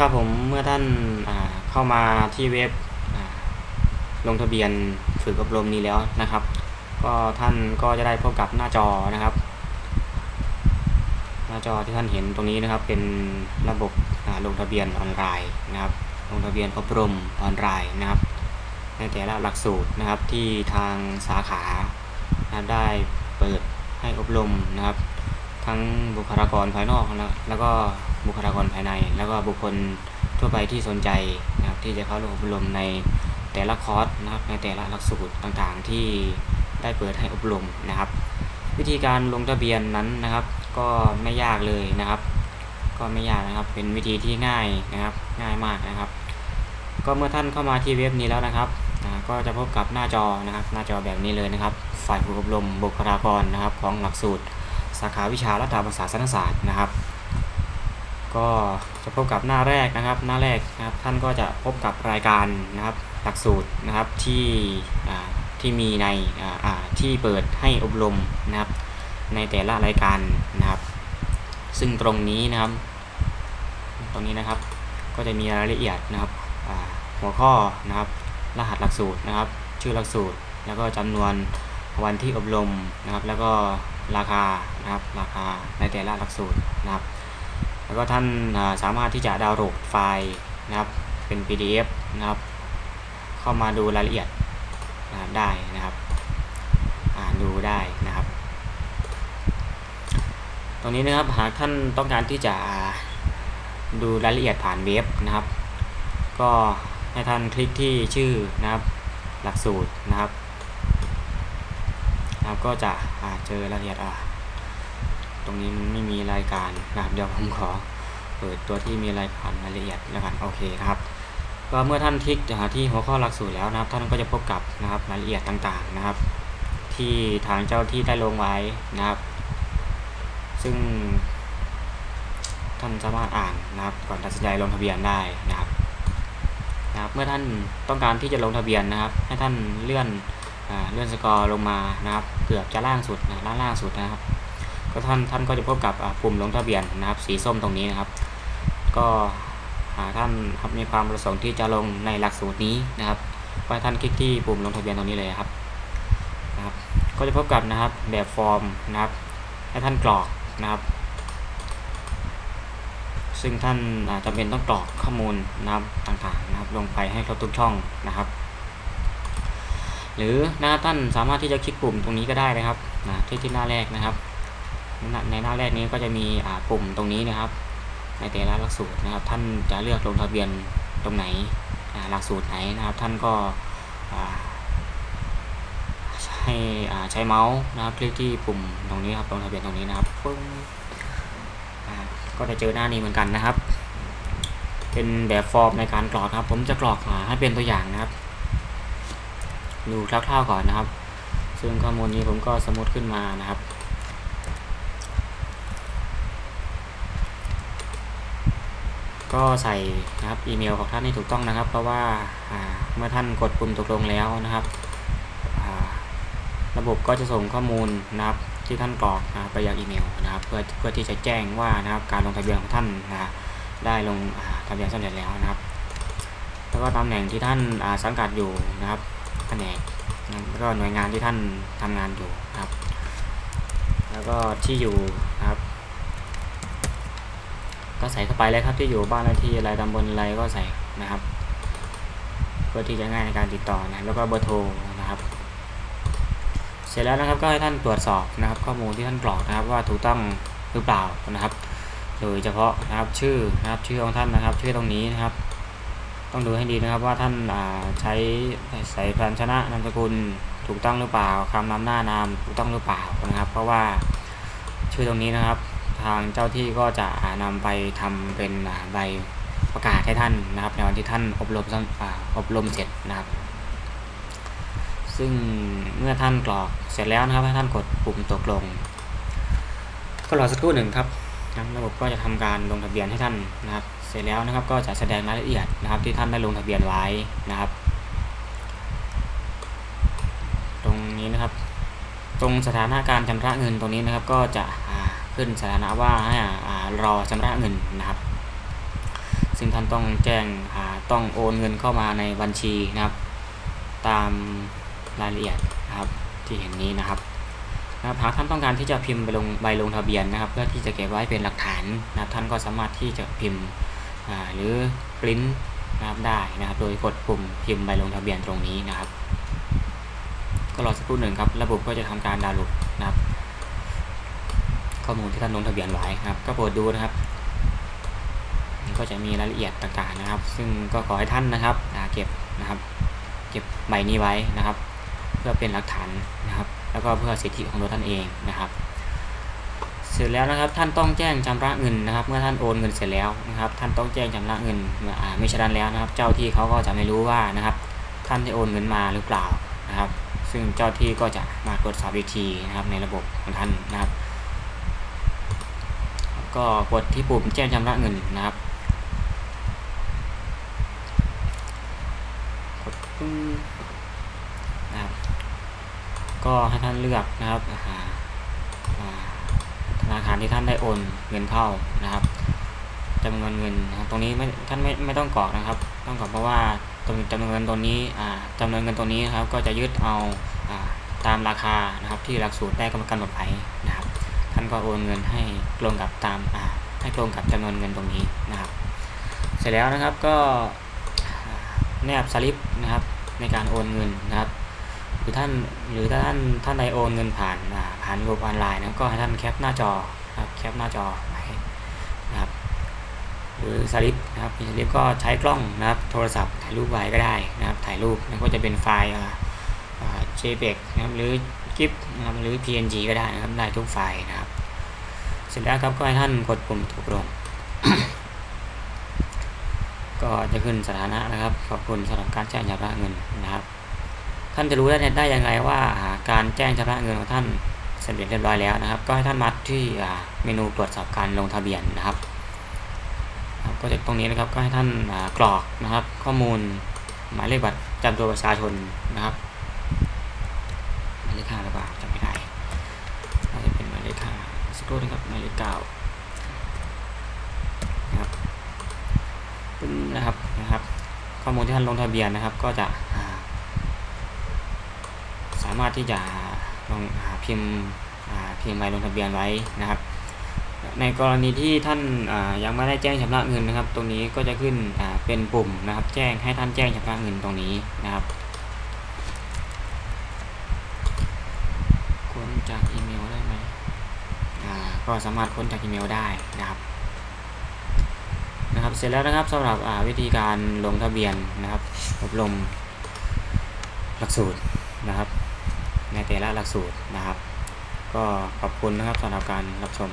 ครับผมเมื่อท่านาเข้ามาที่เว็บลงทะเบียนฝึกอบรมนี้แล้วนะครับ ก็ท่านก็จะได้พบกับหน้าจอนะครับ หน้าจอที่ท่านเห็นตรงนี้นะครับเป็นระบบลงทะเบียนออนไลน์นะครับ ลงทะเบียนอบรมออนไลน์นะครับ ในแต่ละหลักสูตรนะครับที่ทางสาขาได้เปิดให้อบรมนะครับ ทั้งบุคลากรภายนอกแล้วก็ บุคลากรภายใน แล้วก็บุคคลทั่วไปที่สนใจนะครับที่จะเข้าร่วมอบรมในแต่ละคอร์สนะครับในแต่ละหลักสูตรต่างๆ ที่ได้เปิดให้อบรมนะครับ วิธีการลงทะเบียนนั้นนะครับ ก็ไม่ยากเลยนะครับ ก็ไม่ยากนะครับเป็นวิธีที่ง่ายนะครับง่ายมากนะครับ ก็เมื่อท่านเข้ามาที่เว็บนี้แล้วนะครับก็จะพบกับหน้าจอนะครับหน้าจอแบบนี้เลยนะครับ ฝ่ายฝึกอบรมบุคลากรนะครับ ของหลักสูตร สาขาวิชารัฐประศาสนศาสตร์นะครับ ก็จะพบกับหน้าแรกนะครับ หน้าแรกนะครับท่านก็จะพบกับรายการนะครับหลักสูตรนะครับที่ที่มีในที่เปิดให้อบรมนะครับ ในแต่ละรายการนะครับ ซึ่งตรงนี้นะครับ ตรงนี้นะครับก็จะมีรายละเอียดนะครับหัวข้อนะครับ รหัสหลักสูตรนะครับ ชื่อหลักสูตรแล้วก็จำนวนวันที่อบรมนะครับ แล้วก็ราคานะครับราคาในแต่ละหลักสูตรนะครับ แล้วก็ท่านสามารถที่จะดาวน์โหลดไฟล์นะครับเป็น PDF นะครับ เข้ามาดูรายละเอียดนะครับได้นะครับอ่านดูได้นะครับ ตรงนี้นะครับหากท่านต้องการที่จะดูรายละเอียดผ่านเว็บนะครับ ก็ให้ท่านคลิกที่ชื่อนะครับหลักสูตรนะครับนะครับก็จะเจอรายละเอียดอ่า ตรงนี้มันไม่มีรายการนะครับเดี๋ยวผมขอเปิดตัวที่มีรายการรายละเอียดแล้วกันโอเคนะครับก็เมื่อท่านคลิกที่หัวข้อหลักสูตรแล้วนะครับ ท่านก็จะพบกับนะครับรายละเอียดต่างๆนะครับ ที่ทางเจ้าที่ได้ลงไว้นะครับ ซึ่งท่านสามารถอ่านนะครับก่อนตัดสินใจลงทะเบียนได้นะครับนะครับ เมื่อท่านต้องการที่จะลงทะเบียนนะครับ ให้ท่านเลื่อนอ่าเลื่อนสกอร์ลงมานะครับ เกือบจะล่างสุดนะล่างล่างสุดนะครับ ก็ท่านท่านก็จะพบกับปุ่มลงทะเบียนนะครับ สีส้มตรงนี้นะครับ ก็หาท่านครับมีความประสงค์ที่จะลงในหลักสูตรนี้นะครับก็ให้ท่านคลิกที่ปุ่มลงทะเบียนตรงนี้เลยครับนะครับ ก็จะพบกับนะครับแบบฟอร์มนะครับ ให้ท่านกรอกนะครับ ซึ่งท่านอาจำเป็นต้องกรอกข้อมูลนะครับต่างๆนะครับ ลงไปให้ครบทุกช่องนะครับ หรือนะท่านสามารถที่จะคลิกปุ่มตรงนี้ก็ได้นะครับนะที่ที่หน้าแรกนะครับ ในหน้าแรกนี้ก็จะมีปุ่มตรงนี้นะครับ ในแต่ละหลักสูตรนะครับ ท่านจะเลือกลงทะเบียนตรงไหนหลักสูตรไหนนะครับ ท่านก็ให้ใช้เมาส์นะครับ คลิกที่ปุ่มตรงนี้ครับลงทะเบียนตรงนี้นะครับปึ้งก็จะเจอหน้านี้เหมือนกันนะครับ เป็นแบบฟอร์มในการกรอกครับ ผมจะกรอกให้เป็นตัวอย่างนะครับ ดูคร่าวๆก่อนนะครับ ซึ่งข้อมูลนี้ผมก็สมมติขึ้นมานะครับ ก็ใส่นะครับอีเมลของท่านให้ถูกต้องนะครับ เพราะว่าเมื่อท่านกดปุ่มตกลงแล้วนะครับระบบก็จะส่งข้อมูลนะครับที่ท่านกรอกนะไปยังอีเมลนะครับ เพื่อเพื่อที่จะแจ้งว่านะครับการลงทะเบียนของท่านนะได้ลงทะเบียนสำเร็จแล้วนะครับ แล้วก็ตำแหน่งที่ท่านสังกัดอยู่นะครับแผนกนะครับแล้วก็หน่วยงานที่ท่านทำงานอยู่ครับ แล้วก็ที่อยู่นะครับ ก็ใส่เข้าไปเลยครับที่อยู่บ้านเลขที่อะไรตำบลอะไรก็ใส่นะครับ เพื่อที่จะง่ายในการติดต่อนะแล้วก็เบอร์โทรนะครับ เสร็จแล้วนะครับก็ให้ท่านตรวจสอบนะครับ ข้อมูลที่ท่านกรอกนะครับว่าถูกต้องหรือเปล่านะครับ โดยเฉพาะนะครับชื่อนะครับชื่อของท่านนะครับ ชื่อตรงนี้นะครับ ต้องดูให้ดีนะครับว่าท่านอ่าใช้ใส่พยัญชนะนามสกุลถูกต้องหรือเปล่าคำนำหน้านามถูกต้องหรือเปล่านะครับ เพราะว่าชื่อตรงนี้นะครับ ทางเจ้าที่ก็จะนำไปทำเป็นใบประกาศให้ท่านนะครับ ในวันที่ท่านอบรมอบรมเสร็จนะครับ ซึ่งเมื่อท่านกรอกเสร็จแล้วนะครับให้ท่านกดปุ่มตกลง ก็รอสักครู่หนึ่งครับระบบก็จะทำการลงทะเบียนให้ท่านนะครับ เสร็จแล้วนะครับก็จะแสดงรายละเอียดนะครับ ที่ท่านได้ลงทะเบียนไว้นะครับ ตรงนี้นะครับ ตรงสถานะการชำระเงินตรงนี้นะครับก็จะอ่า ขึ้นสถานะว่าให้รอชำระเงินนะครับ ซึ่งท่านต้องแจ้งต้องโอนเงินเข้ามาในบัญชีนะครับ ตามรายละเอียดนะครับที่เห็นนี้นะครับนะครับหากท่านต้องการที่จะพิมพ์ไปลงใบลงทะเบียนนะครับ เพื่อที่จะเก็บไว้เป็นหลักฐานนะครับ ท่านก็สามารถที่จะพิมพ์หรือปริ้นนะครับได้นะครับ โดยกดปุ่มพิมพ์ใบลงทะเบียนตรงนี้นะครับ ก็รอสักครู่หนึ่งครับ ระบบก็จะทำการดาวน์โหลดนะครับ ข้อมูลที่ท่านลงทะเบียนไว้นะครับ ก็โปรดดูนะครับก็จะมีรายละเอียดต่างๆนะครับ ซึ่งก็ขอให้ท่านนะครับเก็บนะครับ เก็บใบนี้ไว้นะครับ เพื่อเป็นหลักฐานนะครับ แล้วก็เพื่อสิทธิของตัวท่านเองนะครับ เสร็จแล้วนะครับท่านต้องแจ้งชำระเงินนะครับ เมื่อท่านโอนเงินเสร็จแล้วนะครับ ท่านต้องแจ้งชำระเงินอ่าไม่ฉะนั้นแล้วนะครับ เจ้าที่เขาก็จะไม่รู้ว่านะครับ ท่านได้โอนเงินมาหรือเปล่านะครับ ซึ่งเจ้าที่ก็จะมาตรวจสอบอีกทีนะครับในระบบของท่านนะครับ ก็กดที่ปุ่มแจ้งชำระเงินนะครับกดปึ้งนะครับก็ให้ท่านเลือกนะครับธนาคารที่ท่านได้โอนเงินเข้านะครับจำนวนเงินนะครับตรงนี้ไม่ท่านไม่ไม่ต้องกรอกนะครับ ต้องกรอกเพราะว่าตรงจำนวนเงินตรงนี้อ่าจำนวนเงินตรงนี้นะครับก็จะยึดเอาอ่าตามราคานะครับที่หลักสูตรได้กำหนดไว้นะันก็โอนเงินให้ตรงกับตามอ่าให้ตรงกับจำนวนเงินตรงนี้นะครับ เสร็จแล้วนะครับก็แนบสลิปนะครับในการโอนเงินนะครับหรือท่านหรือถ้าท่านท่านใดโอนเงินผ่านผ่านระบบออนไลน์นะก็ให้ท่านแคปหน้าจอครับแคปหน้าจอไว้นะครับหรือสลิปนะครับสลิปก็ใช้กล้องนะครับโทรศัพท์ถ่ายรูปไว้ก็ได้นะครับถ่ายรูปแล้วก็จะเป็นไฟล์อ่า JPEG นะครับหรือ GIF นะครับหรือ PNG ก็ได้นะครับได้ทุกไฟล์นะครับ เสร็จแล้วครับก็ให้ท่านกดปุ่มถูกลง ก็จะขึ้นสถานะนะครับ ขอบคุณสำหรับการแจ้งชำระเงินนะครับ ท่านจะรู้ได้ได้ยังไงว่าการแจ้งชำระเงินของท่านเสร็จเรียบร้อยแล้วนะครับ ก็ให้ท่านมาที่เมนูตรวจสอบการลงทะเบียนนะครับก็จะตรงนี้นะครับก็ให้ท่านกรอกนะครับ ข้อมูลหมายเลขบัตรประจำตัวประชาชนนะครับหมายเลขห้าหรือเปล่าจำไม่ได้น่าจะเป็นหมายเลขห้า สักครู่นะครับหมายเลขเก้านะครับปึ้งนะครับนะครับ ข้อมูลที่ท่านลงทะเบียนนะครับ ก็จะสามารถที่จะลงหาพิมพ์พิมพ์ใบลงทะเบียนไว้นะครับ ในกรณีที่ท่านยังไม่ได้แจ้งชำระเงินนะครับ ตรงนี้ก็จะขึ้นเป็นปุ่มนะครับ แจ้งให้ท่านแจ้งชำระเงินตรงนี้นะครับค้นจากอีเมลได้ไหมอ่า ก็สามารถค้นจากอีเมลได้นะครับนะครับ เสร็จแล้วนะครับสำหรับวิธีการลงทะเบียนนะครับอบรมหลักสูตรนะครับ ในแต่ละหลักสูตรนะครับ ก็ขอบคุณนะครับสำหรับการรับชม